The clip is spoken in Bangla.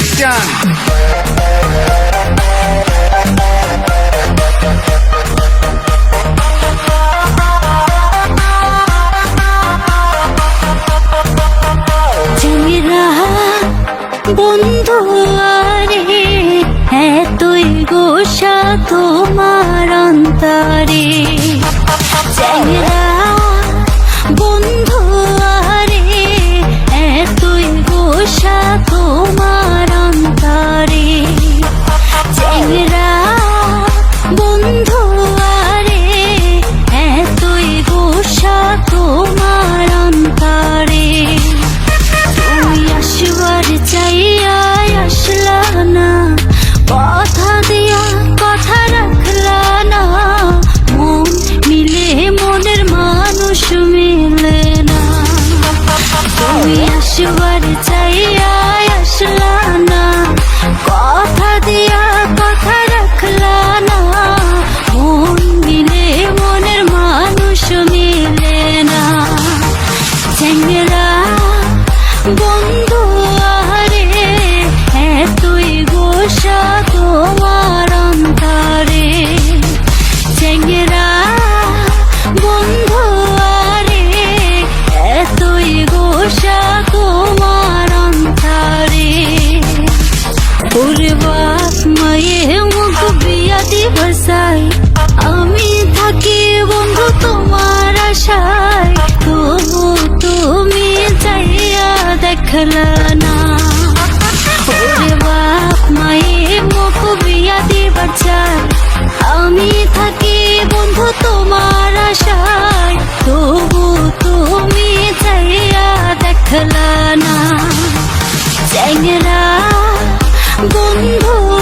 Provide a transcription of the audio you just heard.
অ্যাকশন বন্ধু রে এতই গোসা তোমার অন্তরে। what it's দেখলা না বাপ মায়ে বিয়া আমি থাকি বন্ধু তোমার তুমি চাইয়া না বন্ধু